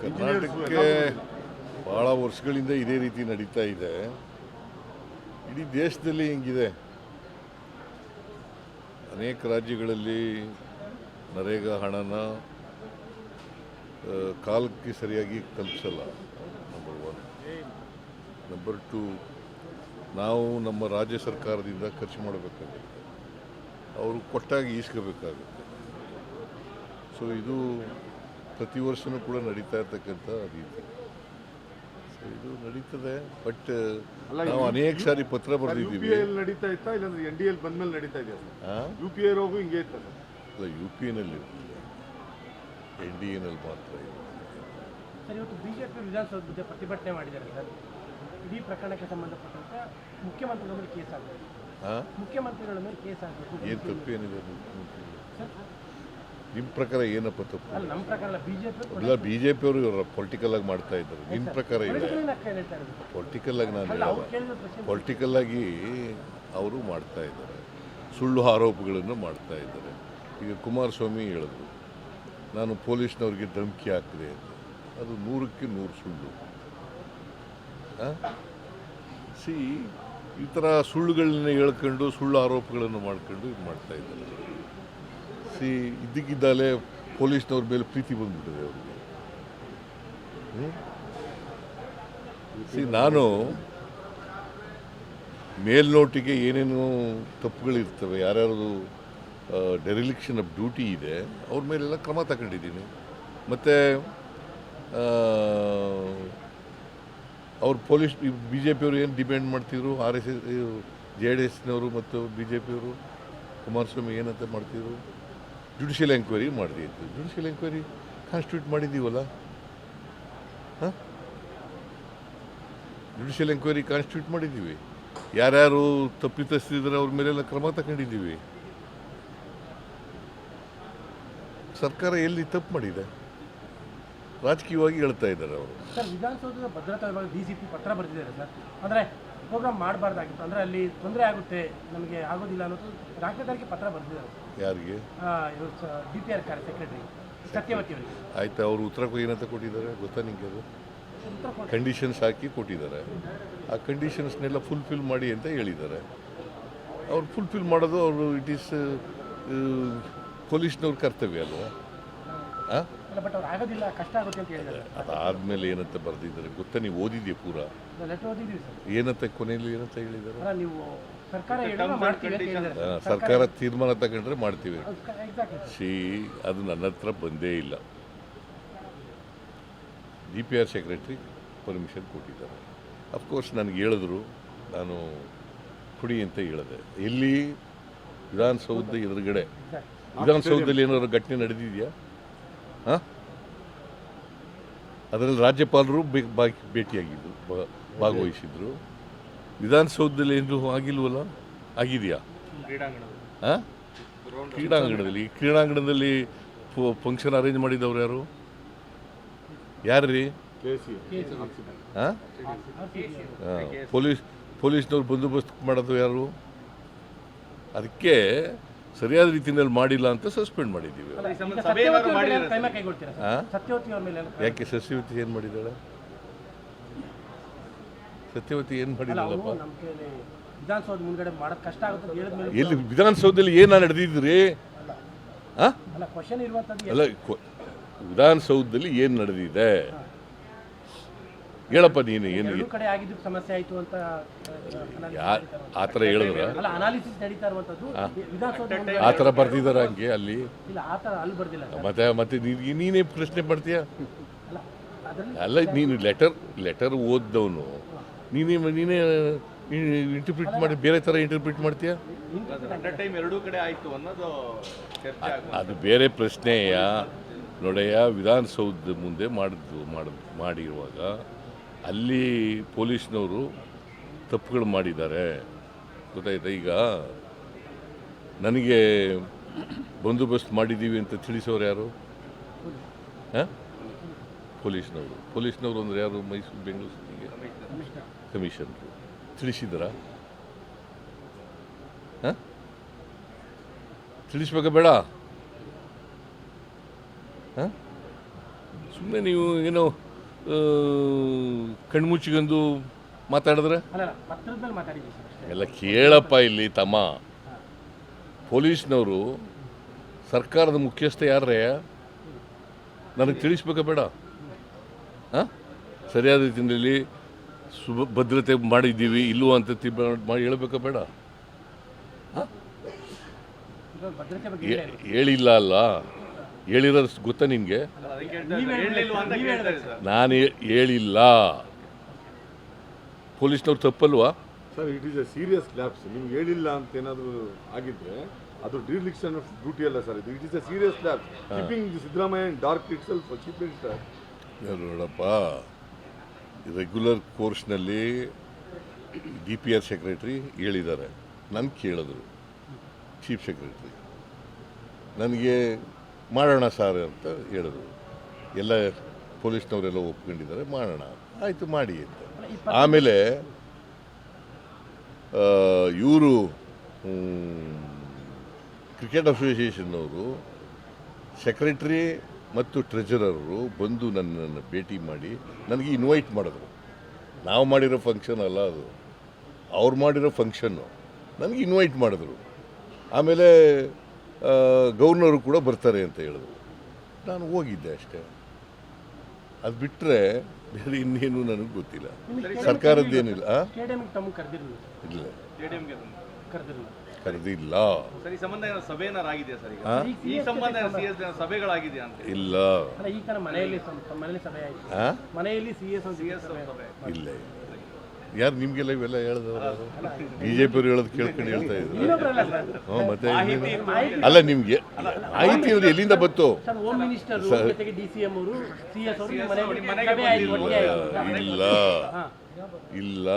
ಕರ್ನಾಟಕಕ್ಕೆ ಭಾಳ ವರ್ಷಗಳಿಂದ ಇದೇ ರೀತಿ ನಡೀತಾ ಇದೆ. ಇಡೀ ದೇಶದಲ್ಲಿ ಹಿಂಗಿದೆ. ಅನೇಕ ರಾಜ್ಯಗಳಲ್ಲಿ ನರೇಗಾ ಹಣನ ಕಾಲಕ್ಕೆ ಸರಿಯಾಗಿ ತಲುಪಿಸಲ್ಲ. ನಂಬರ್ ಒನ್ ನಂಬರ್ ಟು ನಾವು ನಮ್ಮ ರಾಜ್ಯ ಸರ್ಕಾರದಿಂದ ಖರ್ಚು ಮಾಡಬೇಕಾಗುತ್ತೆ. ಅವರು ಕೊಟ್ಟಾಗಿ ಈಸ್ಕೋಬೇಕಾಗುತ್ತೆ. ಸೊ ಇದು ಪ್ರತಿ ವರ್ಷವೂ ಕೂಡ ನಡೀತಾ ಇರ್ತಕ್ಕಂಥ ರೀತಿ. ಸೊ ಇದು ನಡೀತದೆ ಬಟ್ ಅಲ್ಲ, ನಾವು ಅನೇಕ ಸಾರಿ ಪತ್ರ ಬರೆದಿದ್ದೀವಿ. ನಡೀತಾ ಇತ್ತಾ ಇಲ್ಲಾಂದ್ರೆ ಎನ್ ಡಿ ಎಲ್ ಬಂದ್ಮೇಲೆ ನಡೀತಾ ಇದೆಯಾ ಯು ಪಿ ಐ ರೋಗು ಹಿಂಗೆ ಇತ್ತ ಸರ್? ಅಲ್ಲ ಯು ಪಿ ಎನಲ್ಲಿ ಎನ್ ಡಿ ಎನಲ್ಲಿ ಮಾತ್ರ ಇದೆ ಸರ್ ಇವತ್ತು ಬಿಜೆಪಿ ವಿಧಾನಸೌಧ ಮುಂದೆ ಪ್ರತಿಭಟನೆ ಮಾಡಿದ್ದಾರೆ ಸರ್. ಇಡೀ ಪ್ರಕರಣಕ್ಕೆ ಸಂಬಂಧಪಟ್ಟಂತೆ ಮುಖ್ಯಮಂತ್ರಿಗಳ ಮೇಲೆ ಕೇಸ್ ಆಗಬೇಕು. ಹಾಂ ಮುಖ್ಯಮಂತ್ರಿಗಳ ಮೇಲೆ ಕೇಸ್ ಆಗಬೇಕು. ಏನು ತಪ್ಪೇನಿದೆ ಸರ್ ನಿಮ್ಮ ಪ್ರಕಾರ ಏನಪ್ಪ ತಪ್ಪು? ಇಲ್ಲ ಬಿ ಜೆ ಪಿಯವರು ಪೊಲಿಟಿಕಲ್ ಆಗಿ ಮಾಡ್ತಾ ಇದ್ದಾರೆ. ನಿಮ್ಮ ಪ್ರಕಾರ ಹೇಳ್ತಾ ಪೊಲಿಟಿಕಲ್ ಆಗಿ ನಾನು ಹೇಳಲ್ಲ. ಪೊಲಿಟಿಕಲ್ ಆಗಿ ಅವರು ಮಾಡ್ತಾ ಇದ್ದಾರೆ. ಸುಳ್ಳು ಆರೋಪಗಳನ್ನು ಮಾಡ್ತಾ ಇದ್ದಾರೆ. ಈಗ ಕುಮಾರಸ್ವಾಮಿ ಹೇಳಿದ್ರು ನಾನು ಪೊಲೀಸ್ನವ್ರಿಗೆ ಧಮಕಿ ಹಾಕಿದೆ ಅಂತ. ಅದು ನೂರಕ್ಕೆ ನೂರು ಸುಳ್ಳು. ಸಿ ಈ ಥರ ಸುಳ್ಳುಗಳನ್ನ ಹೇಳ್ಕೊಂಡು ಸುಳ್ಳು ಆರೋಪಗಳನ್ನು ಮಾಡ್ಕೊಂಡು ಇದು ಮಾಡ್ತಾ ಇದ್ದಾರೆ. ಸಿ ಇದ್ದಕ್ಕಿದ್ದಾಗಲೇ ಪೊಲೀಸ್ನವ್ರ ಮೇಲೆ ಪ್ರೀತಿ ಬಂದ್ಬಿಟ್ಟಿದೆ ಅವರಿಗೆ? ಸಿ, ನಾನು ಮೇಲ್ನೋಟಿಗೆ ಏನೇನು ತಪ್ಪುಗಳಿರ್ತವೆ ಯಾರ್ಯಾರು ಡೆರಿಲಿಕ್ಷನ್ ಆಫ್ ಡ್ಯೂಟಿ ಇದೆ, ಅವ್ರ ಮೇಲೆಲ್ಲ ಕ್ರಮ ತಗೊಂಡಿದ್ದೀನಿ. ಮತ್ತು ಅವ್ರು ಪೊಲೀಸ್ ಬಿ ಜೆ ಪಿಯವರು ಏನು ಡಿಪೆಂಡ್ ಮಾಡ್ತಿದ್ರು, R S S J D ಎಸ್ನವರು ಮತ್ತು ಬಿ ಜೆ ಪಿಯವರು ಕುಮಾರಸ್ವಾಮಿ ಏನಂತ ಮಾಡ್ತಿದ್ರು? ಜುಡಿಷಿಯಲ್ ಎಂಕ್ವೈರಿ ಮಾಡಿದಿತ್ತು ಜುಡಿಷಿಯಲ್ ಎಂಕ್ವೈರಿ ಕಾನ್ಸ್ಟಿಟ್ಯೂಟ್ ಮಾಡಿದ್ದೀವಲ್ಲ? ಹಾಂ? ಜುಡಿಷಿಯಲ್ ಎಂಕ್ವೈರಿ ಕಾನ್ಸ್ಟಿಟ್ಯೂಟ್ ಮಾಡಿದ್ದೀವಿ. ಯಾರ್ಯಾರು ತಪ್ಪಿತಸ್ತಿದ್ರೆ ಅವ್ರ ಮೇಲೆಲ್ಲ ಕ್ರಮ ತಗೊಂಡಿದ್ದೀವಿ. ಸರ್ಕಾರ ಎಲ್ಲಿ ತಪ್ಪು ಮಾಡಿದೆ? ರಾಜಕೀಯವಾಗಿ ಹೇಳ್ತಾ ಇದ್ದಾರೆ ಅವರು. ಸರ್, ವಿಧಾನಸೌಧದ ಭದ್ರತಾ ವಿಭಾಗ ಪತ್ರ ಬರೆದಿದ್ದಾರೆ ಸರ್. ಅಂದರೆ ಪ್ರೋಗ್ರಾಮ್ ಮಾಡಬಾರ್ದಾಗಿತ್ತು. ಅಂದರೆ ಅಲ್ಲಿ ತೊಂದರೆ ಆಗುತ್ತೆ ನಮಗೆ ಆಗೋದಿಲ್ಲ ಅನ್ನೋದು ರಾಜ್ಯದವರಿಗೆ ಪತ್ರ ಬರೆದಿದ್ದಾರೆ. ಯಾರಿಗೆ? ಡಿ ಪಿ ಆರ್ ಕಾರ್ಯ ಸೆಕ್ರೆಟರಿ ಸತ್ಯವತಿ ಅವರಿಗೆ ಆಯ್ತು ಅವರು ಉತ್ತರ ಏನಂತ ಕೊಟ್ಟಿದ್ದಾರೆ? ಗೊತ್ತಾ ನಿಮಗೆ ಅದು? ಕಂಡೀಷನ್ಸ್ ಹಾಕಿ ಕೊಟ್ಟಿದ್ದಾರೆ. ಆ ಕಂಡೀಷನ್ಸ್ನೆಲ್ಲ ಫುಲ್ಫಿಲ್ ಮಾಡಿ ಅಂತ ಹೇಳಿದ್ದಾರೆ. ಅವ್ರು ಫುಲ್ಫಿಲ್ ಮಾಡೋದು ಅವರು ಇಟ್ ಈಸ್ ಪೊಲೀಸ್ನವ್ರ ಕರ್ತವ್ಯ ಅಲ್ವಾ? ಹಾಂ ಅದಾದಮೇಲೆ ಬಟ್ ಅವ್ರು ಆಗೋದಿಲ್ಲ ಕಷ್ಟ ಆಗುತ್ತೆ ಅಂತ ಹೇಳಿದ್ದಾರೆ. ಅದಾದ್ಮೇಲೆ ಏನಂತ ಬರೆದಿದ್ದಾರೆ? ಗೊತ್ತಾ ನೀವು ಓದಿದ್ಯಾ ಪೂರ? ಏನಂತ ಕೊನೆಯಲ್ಲಿ ಏನಂತ ಹೇಳಿದ್ದಾರೆ? ಸರ್ಕಾರ ಹೇಳಿದ್ರೆ ಸರ್ಕಾರ ತೀರ್ಮಾನ ತಗೊಂಡ್ರೆ ಮಾಡ್ತೀವಿ. ಎಕ್ಸಾಕ್ಟ್ಲಿ ಸಿ ಅದು ನನ್ನ ಹತ್ರ ಬಂದೇ ಇಲ್ಲ. D P R secretary permission ಕೊಟ್ಟಿದ್ದಾರೆ. ಅಫ್ಕೋರ್ಸ್ ನನಗೆ ಹೇಳಿದ್ರು ನಾನು ಕುಡಿ ಅಂತ ಹೇಳಿದೆ. ಇಲ್ಲಿ ವಿಧಾನಸೌಧ ಎದುರುಗಡೆ. ವಿಧಾನಸೌಧದಲ್ಲಿ ಏನಾದ್ರು ಘಟನೆ ನಡೆದಿದೆಯಾ? ಹಾಂ? ಅದರಲ್ಲಿ ರಾಜ್ಯಪಾಲರು ಬೇಕ್ ಬಾಕಿ ಭೇಟಿಯಾಗಿದ್ದರು ಬಾ- ಭಾಗವಹಿಸಿದ್ರು. ವಿಧಾನಸೌಧದಲ್ಲಿ ಏನು ಆಗಿಲ್ವಲ್ಲ? ಆಗಿದೆಯಾ? ಹಾಂ ಕ್ರೀಡಾಂಗಣದಲ್ಲಿ. ಕ್ರೀಡಾಂಗಣದಲ್ಲಿ ಫಂಕ್ಷನ್ ಅರೇಂಜ್ ಮಾಡಿದವ್ರು ಯಾರು? ಯಾರು ರೀ ಹಾಂ ಪೊಲೀಸ್ ಪೊಲೀಸ್ನವ್ರು ಬಂದೋಬಸ್ತ್ ಮಾಡೋದು ಯಾರು? ಅದಕ್ಕೆ ಸರಿಯಾದ ರೀತಿಯಲ್ಲಿ ಮಾಡಿಲ್ಲ ಅಂತ ಸಸ್ಪೆಂಡ್ ಮಾಡಿದ್ದೀವಿ. ಯಾಕೆ ಸಸ್ಯವತಿ ಏನು ಮಾಡಿದ್ದಾಳೆ? ಸತ್ಯವತಿ ಏನು ಕೈಲಿ ವಿಧಾನಸೌಧ ಮುಂದ್ಗಡೆ ಮಾಡೋದು ಕಷ್ಟ ಆಗುತ್ತೆ ಹೇಳಿದ್ಮೇಲೆ ಎಲ್ಲಿ ವಿಧಾನಸೌಧದಲ್ಲಿ ಏನು ನಡೆದಿದ್ರಿ? ಹಾಂ ಅಲ್ಲ ಕ್ವಶನ್ ಇರುವಂಥದ್ದು ಅಲ್ಲ ವಿಧಾನಸೌಧದಲ್ಲಿ ಏನು ನಡೆದಿದೆ? ಹೇಳಪ್ಪ ನೀನು ಏನು ಕಡೆ ಆಗಿದ್ದು ಸಮಸ್ಯೆ ಆಯ್ತು ಅಂತ ಆ ಥರ ಹೇಳಿದ್ರ? ಅಲ್ಲ ಅನಾಲಿಸಿಸ್ ನಡೀತಾ ಇರುವಂಥದ್ದು ವಿಧಾನಸೌಧ ಆ ಥರ ಬರ್ತಿದಾರ ಹಂಗೆ ಅಲ್ಲಿ? ಇಲ್ಲ ಆ ಥರ ಅಲ್ಲಿ ಬರ್ದಿಲ್ಲ ಮತ್ತೆ ಮತ್ತೆ ನೀನೇ ಪ್ರಶ್ನೆ ಮಾಡ್ತೀಯ? ಅಲ್ಲ ಅಲ್ಲ ನೀನು ಲೆಟರ್ ಲೆಟರ್ ಓದ್ದವನು. ನೀನೇ ನೀನೇ ಇಂಟರ್ಪ್ರಿಟ್ ಮಾಡಿ ಬೇರೆ ಥರ ಇಂಟರ್ಪ್ರಿಟ್ ಮಾಡ್ತೀಯ? ಟೈಮ್ ಎರಡೂ ಕಡೆ ಆಯ್ತು ಅನ್ನೋದು ಚರ್ಚೆ ಅದು ಬೇರೆ ಪ್ರಶ್ನೆಯ ನೋಡಯ್ಯ ವಿಧಾನಸೌಧದ ಮುಂದೆ ಮಾಡಿದ್ದು ಮಾಡ ಮಾಡಿರುವಾಗ ಅಲ್ಲಿ ಪೊಲೀಸ್ನವರು ತಪ್ಪುಗಳು ಮಾಡಿದ್ದಾರೆ. ಗೊತ್ತಾಯ್ತಾ? ಈಗ ನನಗೆ ಬಂದೋಬಸ್ತ್ ಮಾಡಿದ್ದೀವಿ ಅಂತ ತಿಳಿಸೋರು ಯಾರು? ಹಾಂ? ಪೊಲೀಸ್ನವರು. ಪೊಲೀಸ್ನವರು ಅಂದ್ರೆ ಯಾರು? ಮೈಸೂರು ಬೆಂಗಳೂರು ಸಿಟಿಗೆ? ಕಮಿಷನರು ತಿಳಿಸಿದ್ರ? ತಿಳಿಸ್ಬೇಕ ತಿಳಿಸ್ಬೇಕಾ ಬೇಡ? ಹಾಂ? ಸುಮ್ಮನೆ ನೀವು ಏನೋ ಕಣ್ಮುಚ್ಚಿಗೊಂದು ಮಾತಾಡಿದ್ರೆ? ಎಲ್ಲ ಕೇಳಪ್ಪ ಇಲ್ಲಿ ತಮ್ಮ. ಪೊಲೀಸ್ನವರು ಸರ್ಕಾರದ ಮುಖ್ಯಸ್ಥ ಯಾರೇ ನನಗೆ ತಿಳಿಸ್ಬೇಕಾ ಬೇಡ. ಹಾಂ? ಸರಿಯಾದ ರೀತಿಯಲ್ಲಿ ಸುಭ ಭದ್ರತೆ ಮಾಡಿದ್ದೀವಿ ಇಲ್ಲೂ ಅಂತ ಮಾಡಿ ಹೇಳ್ಬೇಕಾ ಬೇಡ? ಹೇಳಿಲ್ಲ ಅಲ್ಲ. ಹೇಳಿರೋದು ಗೊತ್ತಾ ನಿಮಗೆ ನಾನು ಹೇಳಿಲ್ಲ. ಪೊಲೀಸ್ನವ್ರು ತಪ್ಪಲ್ವಾ? Sir it is a serious lapse ನಿಮ್ಗೆ ಹೇಳಿಲ್ಲ ಅಂತ ಏನಾದರೂ ಆಗಿದ್ರೆ ಅದು ಡಿಲಿಕ್ಷನ್ ಆಫ್ ಡ್ಯೂಟಿ ಅಲ್ಲ ಸರ್ ಇದು. It is a serious lapse keeping Siddaramaiah dark pixel self keeping sir ನೋಡಪ್ಪ. ರೆಗ್ಯುಲರ್ ಕೋರ್ಸ್ನಲ್ಲಿ ಡಿ ಪಿ ಆರ್ ಸೆಕ್ರೆಟ್ರಿ ಹೇಳಿದ್ದಾರೆ. ನಾನು ಕೇಳಿದ್ರು. ಚೀಫ್ ಸೆಕ್ರೆಟ್ರಿ ನನಗೆ ಮಾಡೋಣ ಸರ್ ಅಂತ ಹೇಳಿದ್ರು. ಎಲ್ಲ ಪೊಲೀಸ್ನವರೆಲ್ಲ ಒಪ್ಕೊಂಡಿದ್ದಾರೆ. ಮಾಡೋಣ ಆಯಿತು ಮಾಡಿ ಅಂತ. ಆಮೇಲೆ ಇವರು ಕ್ರಿಕೆಟ್ ಅಸೋಸಿಯೇಷನ್ನವರು ಸೆಕ್ರೆಟ್ರಿ ಮತ್ತು ಟ್ರೆಜರರು ಬಂದು ನನ್ನನ್ನು ಭೇಟಿ ಮಾಡಿ ನನಗೆ ಇನ್ವೈಟ್ ಮಾಡಿದ್ರು. ನಾವು ಮಾಡಿರೋ ಫಂಕ್ಷನ್ ಅಲ್ಲ ಅದು. ಅವ್ರು ಮಾಡಿರೋ ಫಂಕ್ಷನ್ನು ನನಗೆ ಇನ್ವೈಟ್ ಮಾಡಿದ್ರು. ಆಮೇಲೆ ಗೌರ್ನರು ಕೂಡ ಬರ್ತಾರೆ ಅಂತ ಹೇಳಿದ್ರು. ನಾನು ಹೋಗಿದ್ದೆ ಅಷ್ಟೇ. ಅದು ಬಿಟ್ಟರೆ ಬೇರೆ ಇನ್ನೇನು ನನಗೆ ಗೊತ್ತಿಲ್ಲ. ಸರ್ಕಾರದ್ದೇನಿಲ್ಲ ಇಲ್ಲ. ಕರೆದಿಲ್ಲ. ಸರ್ ಸಂಬಂಧ ಏನೋ ಸಭೆ ಏನಾರು ಸರ್ ಈಗ? ಈ ಸಂಬಂಧ ಸಿ ಎಸ್ ಸಭೆಗಳಾಗಿದೆಯಾ ಅಂತ? ಇಲ್ಲ. ಅಲ್ಲ ಈ ಮನೆಯಲ್ಲಿ ಸಂ- ಮನೆಯಲ್ಲಿ ಸಭೆ ಆಯಿತು. ಮನೆಯಲ್ಲಿ ಸಿ ಎಸ್ ಸಿ ಎಸ್ ಸಭೆ ಇಲ್ಲ ಯಾರು ನಿಮ್ಗೆಲ್ಲ ಇವೆಲ್ಲ ಹೇಳಿದವರು ಬಿ ಜೆ ಪಿಯವರು ಹೇಳೋದು ಕೇಳ್ಕೊಂಡು ಹೇಳ್ತಾ ಇದ್ರು. ಹ್ಞೂ ಮತ್ತೆ? ಅಲ್ಲ ನಿಮ್ಗೆ ಮಾಹಿತಿ ಅವ್ರು ಎಲ್ಲಿಂದ ಬಂತು? ಸರ್ ಹೋಮ್ ಮಿನಿಸ್ಟರ್ ಜೊತೆಗೆ ಡಿ ಸಿ ಎಂ ಅವರು ಸಿ ಅವರು ನಿಮ್ಮ ಮನೆಯಲ್ಲಿ ಮನೆಗೆ ಸಭೆ ಆಯ್ತು ಒಟ್ಟಿಗೆ ಆಯ್ತು ಇಲ್ಲ. ಇಲ್ಲ.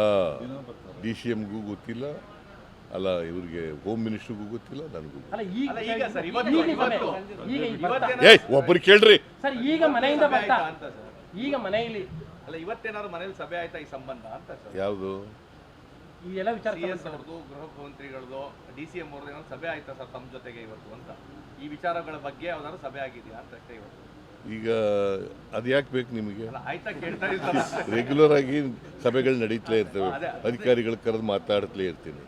ಡಿ ಸಿ ಎಮ್ಗೂ ಗೊತ್ತಿಲ್ಲ. ಅಲ್ಲ ಇವ್ರಿಗೆ ಹೋಮ್ ಮಿನಿಸ್ಟ್ರಿಗೂ ಗೊತ್ತಿಲ್ಲ ನನಗೂ ಅಲ್ಲ ಈಗ ಸರ್, ಇವತ್ತು- ಈಗ ಇವತ್ತು. ಈಗ ಈ ಬರ್ತಾ- ಇವತ್ತೇನಾದ್ರು ಏಯ್ ಒಬ್ಬರು ಕೇಳ್ರಿ. ಸರ್ ಈಗ ಮನೆಯಿಂದ ಸಭೆ ಬರ್ತಾ. ಆಯ್ತಾ ಅಂತ ಸರ್? ಈಗ ಮನೆಯಲ್ಲಿ. ಅಲ್ಲ ಇವತ್ತೇನಾದ್ರು ಮನೇಲಿ ಸಭೆ ಆಯ್ತಾ ಈ ಸಂಬಂಧ ಅಂತ ಸರ್? ಯಾವುದು? ಈ ಎಲ್ಲ ವಿಚಾರ ಅವ್ರದ್ದು ಗೃಹ ಮಂತ್ರಿಗಳದ್ದು ಡಿ ಸಿ ಎಂ ಅವ್ರದ್ದು ಏನಾದ್ರು ಸಭೆ ಆಯ್ತಾ ಸರ್ ತಮ್ಮ ಜೊತೆಗೆ ಇವತ್ತು ಅಂತ? ಈ ವಿಚಾರಗಳ ಬಗ್ಗೆ ಯಾವ್ದಾದ್ರು ಸಭೆ ಆಗಿದೆಯಾ ಅಂತ ಅಷ್ಟೇ ಇವತ್ತು. ಈಗ ಅದು ಯಾಕೆ ಬೇಕು ನಿಮಗೆ? ಅಲ್ಲ ಆಯ್ತಾ ಕೇಳ್ತಾ ಇದ್ದಾರೆ ರೆಗ್ಯುಲರ್ ಆಗಿ ಸಭೆಗಳು ನಡೀತಲೇ ಇರ್ತವೆ. ಅಧಿಕಾರಿಗಳು ಅಧಿಕಾರಿಗಳ ಕರೆದು ಮಾತಾಡ್ತಲೇ ಇರ್ತೀನಿ.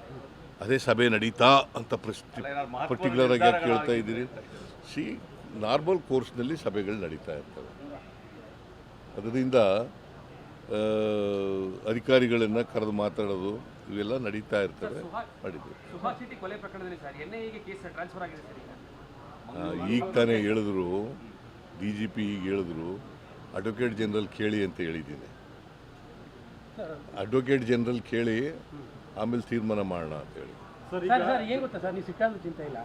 ಅದೇ ಸಭೆ ನಡೀತಾ ಅಂತ ಪ್ರಶ್ನೆ ಪರ್ಟಿಕ್ಯುಲರ್ ಆಗಿ ಯಾಕೆ ಕೇಳ್ತಾ ಇದ್ದೀರಿ. ಸಿ ನಾರ್ಮಲ್ ಕೋರ್ಸ್ನಲ್ಲಿ ಸಭೆಗಳು ನಡೀತಾ ಇರ್ತವೆ. ಅದರಿಂದ ಆ, ಅಧಿಕಾರಿಗಳನ್ನು ಕರೆದು ಮಾತಾಡೋದು ಇವೆಲ್ಲ ನಡೀತಾ ಇರ್ತವೆ. ನಡೀತದೆ Subhash Shetty sir N case transfer ಆಗಿದೆ ಸರ್ ಈಗ. ಈಗ ತಾನೇ ಹೇಳಿದ್ರು ಡಿ ಜಿ ಪಿ ಈಗ ಹೇಳಿದ್ರು ಅಡ್ವೊಕೇಟ್ ಜನರಲ್ ಕೇಳಿ ಅಂತ ಹೇಳಿದ್ದೀನಿ. ಅಡ್ವೊಕೇಟ್ ಜನರಲ್ ಕೇಳಿ ಆಮೇಲೆ ತೀರ್ಮಾನ ಮಾಡೋಣ ಅಂತ ಹೇಳಿ. ಸರ್ ಸರ್ ಸರ್ ಏನ್ ಗೊತ್ತಾ ಸರ್ ನೀವು ಸಿಟ್ಟಾದ್ರೂ ಚಿಂತೆ ಇಲ್ಲ.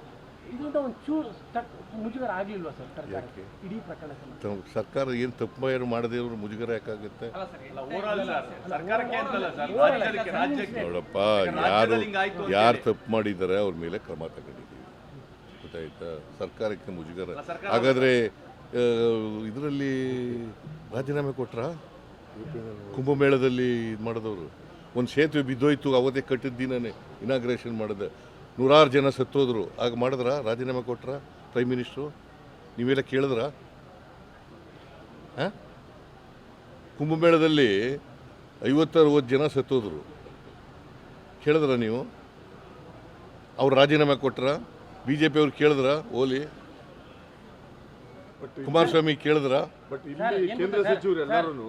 ಇದರಿಂದ ಒಂದು ಚೂರು ತಕ್- ಮುಜುಗರ ಆಗ್ಲಿಲ್ವಾ ಸರ್ ಸರ್ಕಾರಕ್ಕೆ ಇಡೀ ಪ್ರಕರಣ ಸಂಬಂಧ ತಮ್ಮ ಸರ್ಕಾರ ಏನು ತಪ್ಪು ಏನು ಮಾಡದೇ ಇವರು ಮುಜುಗರ ಯಾಕಾಗುತ್ತೆ? ಅಲ್ಲ ಸರ್ ಅಲ್ಲ ಸರ್. ಸರ್ಕಾರಕ್ಕೆ ಅಂತಲ್ಲ ಸರ್ ರಾಜ್ಯಕ್ಕೆ ರಾಜ್ಯಕ್ಕೆ. ನೋಡಪ್ಪ ಯಾರು ಯಾರು ತಪ್ಪು ಮಾಡಿದ್ದಾರೆ ಅವ್ರ ಮೇಲೆ ಕ್ರಮ ತಗೊಂಡಿದ್ದೀವಿ. ಗೊತ್ತಾಯ್ತಾ? ಸರ್ಕಾರಕ್ಕೆ ಮುಜುಗರ. ಹಾಗಾದ್ರೆ ಇದರಲ್ಲಿ ರಾಜೀನಾಮೆ ಕೊಟ್ರ? ಕುಂಭಮೇಳದಲ್ಲಿ ಇದು ಮಾಡಿದವರು. ಒಂದು ಸೇತುವೆ ಬಿದ್ದೋಯ್ತು ಅವತ್ತೇ ಕಟ್ಟಿದ ದಿನನೇ ಇನಾಗ್ರೇಷನ್ ಮಾಡಿದೆ. ನೂರಾರು ಜನ ಸತ್ತೋದ್ರು. ಆಗ ಮಾಡಿದ್ರ? ರಾಜೀನಾಮೆ ಕೊಟ್ರ? ಪ್ರೈಮ್ ಮಿನಿಸ್ಟ್ರು ನೀವೆಲ್ಲ ಕೇಳಿದ್ರ? ಕುಂಭಮೇಳದಲ್ಲಿ ಐವತ್ತರವತ್ತು ಜನ ಸತ್ತೋದ್ರು. ಕೇಳಿದ್ರ ನೀವು? ಅವ್ರು ರಾಜೀನಾಮೆ ಕೊಟ್ರ? ಬಿ ಜೆ ಪಿ ಅವ್ರು ಕೇಳಿದ್ರ? ಓಲಿ? ಕುಮಾರಸ್ವಾಮಿ ಕೇಳಿದ್ರ? ಬಟ್ ಇಲ್ಲಿ ಕೇಂದ್ರ ಸಚಿವರು ಎಲ್ಲರೂ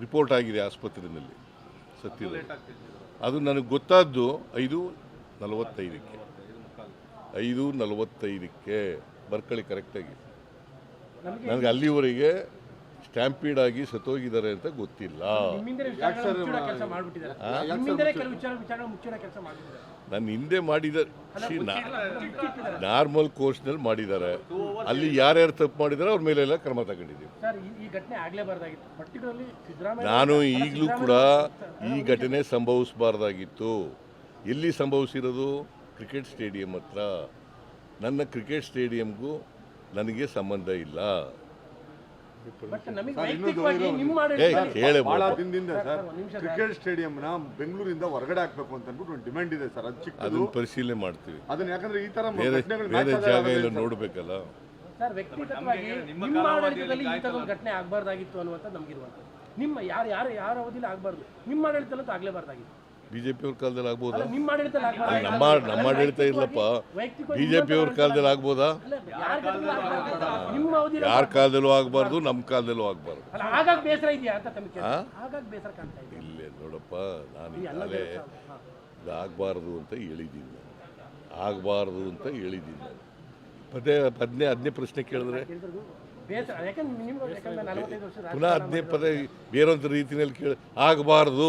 ರಿಪೋರ್ಟ್ ಆಗಿದೆ ಆಸ್ಪತ್ರೆಯಲ್ಲಿ ಸತ್ಯದ ಅದು ನನಗೆ ಗೊತ್ತಾದ್ದು ಐದು ನಲವತ್ತೈದಕ್ಕೆ. ಐದು ನಲವತ್ತೈದಕ್ಕೆ ಬರ್ಕಳಿ ಕರೆಕ್ಟಾಗಿ ನನಗೆ ಅಲ್ಲಿವರೆಗೆ ಸ್ಟ್ಯಾಂಪೀಡ್ ಆಗಿ ಸತ್ತೋಗಿದ್ದಾರೆ ಅಂತ ಗೊತ್ತಿಲ್ಲ. ನನ್ನ ಹಿಂದೆ ಮಾಡಿದ್ದಾರೆ. ನಾರ್ಮಲ್ ಕೋರ್ಸ್ನಲ್ಲಿ ಮಾಡಿದ್ದಾರೆ. ಅಲ್ಲಿ ಯಾರ್ಯಾರು ತಪ್ಪು ಮಾಡಿದ್ದಾರೆ ಅವ್ರ ಮೇಲೆಲ್ಲ ಕ್ರಮ ತಗೊಂಡಿದ್ದೀವಿ. ನಾನು ಈಗಲೂ ಕೂಡ ಈ ಘಟನೆ ಸಂಭವಿಸಬಾರ್ದಾಗಿತ್ತು. ಎಲ್ಲಿ ಸಂಭವಿಸಿರೋದು? ಕ್ರಿಕೆಟ್ ಸ್ಟೇಡಿಯಂ ಹತ್ರ. ನನ್ನ ಕ್ರಿಕೆಟ್ ಸ್ಟೇಡಿಯಂಗೂ ನನಗೆ ಸಂಬಂಧ ಇಲ್ಲ. ಕ್ರಿಕೆಟ್ ಸ್ಟೇಡಿಯಂನ ಬೆಂಗಳೂರಿಂದ ಹೊರಗಡೆ ಹಾಕ್ಬೇಕು ಅಂತ ಅಂದ್ಬಿಟ್ಟು ಒಂದು ಡಿಮ್ಯಾಂಡ್ ಇದೆ ಸರ್ ಅದು ಅದನ್ನ ಪರಿಶೀಲನೆ ಮಾಡ್ತೀವಿ. ಅದನ್ನ ಯಾಕಂದ್ರೆ ಈ ತರ ಬೇರೆ ಜಾಗ ಎಲ್ಲ. ನೋಡಬೇಕಲ್ಲ. ಸರ್ ವ್ಯಕ್ತಿಗತವಾಗಿ ನಿಮ್ಮ ಆಡಳಿತದಲ್ಲಿ ಈ ಘಟನೆ ಆಗಬಾರ್ದಾಗಿತ್ತು ಅನ್ನುವಂಥದ್ದು ನಮಗಿರುವಂಥದ್ದು. ನಿಮ್ಮ ಯಾರು ಯಾರು ಯಾರ ಅವಧಿಲಿ ಆಗಬಾರ್ದು. ನಿಮ್ಮ ಆಡಳಿತದಲ್ಲೂ ಆಗಲೇಬಾರ್ದಾಗಿತ್ತು. ಬಿಜೆಪಿ ಪಿಯವ್ರ ಕಾಲದಲ್ಲಿ ಆಗ್ಬೋದಾ? ಅಲ್ಲ ನಿಮ್ಮ ಆಗಬಾರ್ದು ನಮ್ಮ ಆಡಳಿತ ಇಲ್ಲಪ್ಪ ಬಿಜೆಪಿ ಪಿಯವ್ರ ಕಾಲದಲ್ಲಿ ಆಗ್ಬೋದಾ. ಯಾರ ಕಾಲದಲ್ಲೂ ಆಗ್ಬಾರ್ದು. ನಿಮ್ಮ ಅವಧಿಯಲ್ಲಿ ಯಾರ ಕಾಲದಲ್ಲೂ ಆಗಬಾರ್ದು ನಮ್ಮ ಕಾಲದಲ್ಲೂ ಆಗಬಾರ್ದು. ಇಲ್ಲ ಬೇಸರ ಇದೆಯಾ ಅಂತ ತಮಗೆ ಹಾ? ಬೇಸರ ಕಾಣ್ತಾ ಇದೆ ಇಲ್ಲೇ ನೋಡಪ್ಪ ನಾನು ಈಗಾಗಲೇ ಇದಾಗಬಾರ್ದು ಅಂತ ಹೇಳಿದ್ದೀನಿ ನಾನು. ಆಗಬಾರ್ದು ಅಂತ ಹೇಳಿದ್ದೀನಿ ನಾನು. ಪದೇ ಪದ್ನೇ ಹದಿನೇ ಪ್ರಶ್ನೆ ಕೇಳಿದ್ರೆ? ಬೇಸರ. ಯಾಕಂದ್ರೆ ನಿಮ್ಗೆ ಯಾಕಂದ್ರೆ ವರ್ಷ ಪುನಃ ಹದಿನೇ ಪದೇ ಬೇರೊಂದು ರೀತಿಯಲ್ಲಿ ಕೇಳಿ ಆಗಬಾರ್ದು.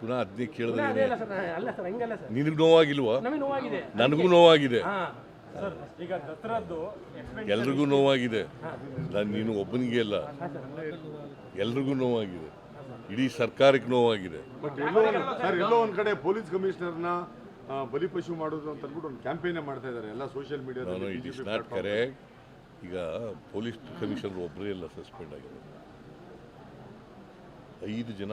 ಪುನಃ ಅದನ್ನೇ ಕೇಳಿದ್ರೆ ನಿನಗೆ ನೋವಾಗಿಲ್ವಾ? ನನಗೂ ನೋವಾಗಿದೆ. ಎಲ್ರಿಗೂ ನೋವಾಗಿದೆ. ನಾನು ನೀನು ಒಬ್ಬನಿಗೆ ಅಲ್ಲ. ಎಲ್ರಿಗೂ ನೋವಾಗಿದೆ. ಇಡೀ ಸರ್ಕಾರಕ್ಕೆ ನೋವಾಗಿದೆ. ಬಟ್ ಎಲ್ಲೋ ಒಂದ್- ಸರ್ ಎಲ್ಲೋ ಒಂದ್ ಕಡೆ ಪೊಲೀಸ್ ಕಮಿಷನರ್ನ ಆ, ಬಲಿಪಶು ಮಾಡೋದು ಅಂತ ಅಂದ್ಬಿಟ್ಟು ಒಂದು ಕ್ಯಾಂಪೇನ್ ಮಾಡ್ತಾ ಇದ್ದಾರೆ ಎಲ್ಲ ಸೋಷಿಯಲ್ ಮೀಡಿಯಾ ಇಟ್ ಮೀಡಿಯಾದಲ್ಲಿ ಇಸ್ ನಾಟ್ ಕರೆಕ್ಟ್ ಈಗ ಪೊಲೀಸ್ ಕಮಿಷನರ್ ಒಬ್ಬರೇ ಎಲ್ಲ ಸಸ್ಪೆಂಡ್ ಆಗಿದೆ ಐದು ಜನ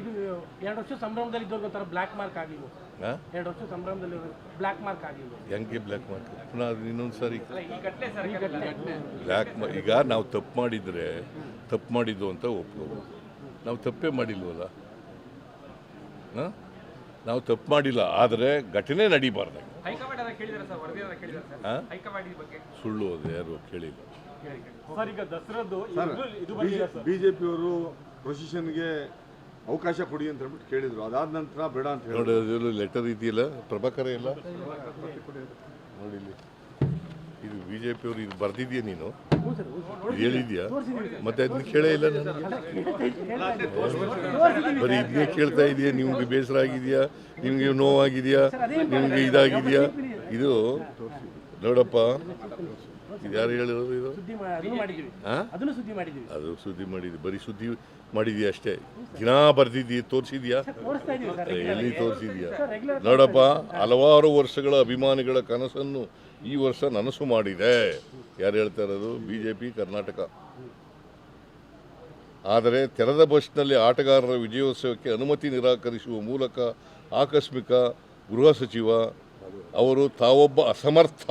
ಇದು ಎರಡು ವರ್ಷ ಸಂಭ್ರಮದಲ್ಲಿ ಇದ್ದವ್ರಿಗೆ ಒಂಥರ ಬ್ಲ್ಯಾಕ್ ಮಾರ್ಕ್ ಆಗಲಿಲ್ಲ ಹಾಂ ಎರಡು ವರ್ಷ ಸಂಭ್ರಮದಲ್ಲಿ ಬ್ಲ್ಯಾಕ್ ಮಾರ್ಕ್ ಆಗಲಿಲ್ಲ ಹೆಂಗೆ ಬ್ಲ್ಯಾಕ್ ಮಾರ್ಕ್ ಪುನಃ ಇನ್ನೊಂದು ಸಾರಿ. ಅಲ್ಲ ಈ ಘಟನೆ ಸರ್ ಘಟನೆ ಬ್ಲ್ಯಾಕ್ ಈಗ ನಾವು ತಪ್ಪು ಮಾಡಿದರೆ ತಪ್ಪು ಮಾಡಿದ್ದು ಅಂತ ಒಪ್ಕೋಬೋದು. ನಾವು ತಪ್ಪೇ ಮಾಡಿಲ್ವಲ್ಲ? ಹಾಂ? ನಾವು ತಪ್ಪು ಮಾಡಿಲ್ಲ ಆದರೆ ಘಟನೆ ನಡೀಬಾರ್ದು. ಸುಳ್ಳು ಅದು ಯಾರು ಕೇಳಿಲ್ಲ. ಸರ್ ಈಗ ದಸರಾದ್ದು ಬಿಜೆಪಿಯವರು ಪ್ರೊಸಿಷನ್ಗೆ ಅವಕಾಶ ಕೊಡಿ ಅಂತ ಹೇಳ್ಬಿಟ್ಟು ಕೇಳಿದ್ರು. ಅದಾದ ನಂತರ ಬೇಡ ಅಂತ ನೋಡಿ ಹೇಳಿದ್ರು. ಲೆಟರ್ ಇದೆಯಲ್ಲ ಪ್ರಭಾಕರ ಇಲ್ಲ? ನೋಡಿ ಇಲ್ಲಿ. ಇದು ಬಿ ಜೆ ಪಿಯವರು ಇದು ಬರ್ದಿದ್ಯಾ ನೀನು? ಹೇಳಿದ್ಯಾ? ಮತ್ತೆ ಅದನ್ನ ಕೇಳೇ ಇಲ್ಲ ನನಗೆ. ಬರೀ ಇದನ್ನೇ ಕೇಳ್ತಾ ಇದೆಯಾ? ನಿಮ್ಗೆ ಬೇಸರ ಆಗಿದೆಯಾ? ನಿಮ್ಗೆ ನೋವಾಗಿದೆಯಾ? ನಿಮ್ಗೆ ಇದಾಗಿದೆಯಾ? ಇದು ನೋಡಪ್ಪ ಇದು ಯಾರು ಹೇಳಿರೋದು ಇದು? ಸುದ್ದಿ ಮಾ- ಅದನ್ನು ಮಾಡಿದ್ದೀವಿ. ಹಾ ಅದನ್ನು ಸುದ್ದಿ ಮಾಡಿದ್ದೀವಿ. ಅದು ಸುದ್ದಿ ಮಾಡಿದ್ವಿ. ಬರೀ ಸುದ್ದಿ ಮಾಡಿದ್ಯಾ ಅಷ್ಟೇ? ದಿನಾ ಬರ್ದಿದ್ದೀಯ? ತೋರಿಸಿದ್ಯಾ ತೋರಿಸ್ತಾ ಇದೀವಿ ಸರ್ ಎಲ್ಲಿ ತೋರಿಸಿದ್ಯಾ ನೋಡಪ್ಪ ಹಲವಾರು ವರ್ಷಗಳ ಅಭಿಮಾನಿಗಳ ಕನಸನ್ನು ಈ ವರ್ಷ ನನಸು ಮಾಡಿದೆ. ಯಾರು ಹೇಳ್ತಾ ಇರೋದು? B J P Karnataka. ಆದರೆ ತೆರೆದ ಬಸ್ನಲ್ಲಿ ಆಟಗಾರರ ವಿಜಯೋತ್ಸವಕ್ಕೆ ಅನುಮತಿ ನಿರಾಕರಿಸುವ ಮೂಲಕ ಆಕಸ್ಮಿಕ ಗೃಹ ಸಚಿವ ಅವರು ತಾವೊಬ್ಬ ಅಸಮರ್ಥ.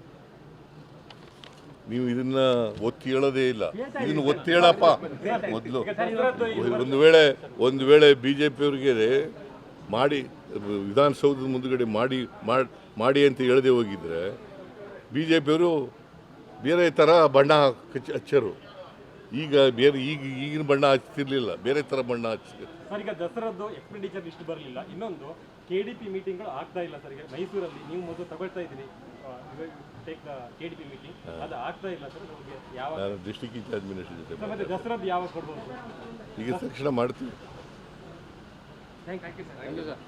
ನೀವು ಇದನ್ನ ಒತ್ತಿ ಹೇಳೋದೇ ಇಲ್ಲ. ಇದನ್ನ ಒತ್ತಿ ಹೇಳಪ್ಪ. ಮೊದಲು ಒಂದು ವೇಳೆ ಒಂದು ವೇಳೆ ಬಿ ಜೆ ಪಿಯವ್ರಿಗೆ ಮಾಡಿ ವಿಧಾನಸೌಧದ ಮುಂದುಗಡೆ ಮಾಡಿ ಮಾಡ್- ಮಾಡಿ ಅಂತ ಹೇಳದೆ ಹೋಗಿದ್ರೆ ಬಿ ಜೆ ಪಿಯವರು ಬೇರೆ ಥರ ಬಣ್ಣ ಹಚ್ಚಿ ಹಚ್ಚರು. ಈಗ ಬೇರೆ ಈಗ ಈಗಿನ ಬಣ್ಣ ಹಚ್ತಿರ್ಲಿಲ್ಲ. ಬೇರೆ ಥರ ಬಣ್ಣ ಹಚ್ಚಿ ಸರ್ ಈಗ ದಸರಾದ್ದು ಎಕ್ಸ್ಪೆಂಡಿಚರ್ ಲಿಸ್ಟ್ ಬರಲಿಲ್ಲ. ಇನ್ನೊಂದು ಕೆ ಡಿ ಪಿ ಮೀಟಿಂಗ್ಗಳು ಆಗ್ತಾ ಇಲ್ಲ ಸರ್. ಈಗ ಮೈಸೂರಲ್ಲಿ ನೀವು ಮೊದಲು ತಗೊಳ್ತಾ ಇದ್ದೀರಿ. Take K D P meeting ಅದು ಆಗ್ತಾ ಇಲ್ಲ ಸರ್ ನಮಗೆ ಯಾವ ನಾನು ಡಿಸ್ಟಿಕ್ ಇನ್ಚಾರ್ಜ್ ಮಿನಿಸ್ಟರ್ ಜೊತೆ ದಸರಾದ ಯಾವಾಗ ಕೊಡ್ಬೋದು ಈಗ ತಕ್ಷಣ ಮಾಡ್ತೀವಿ. Thank you sir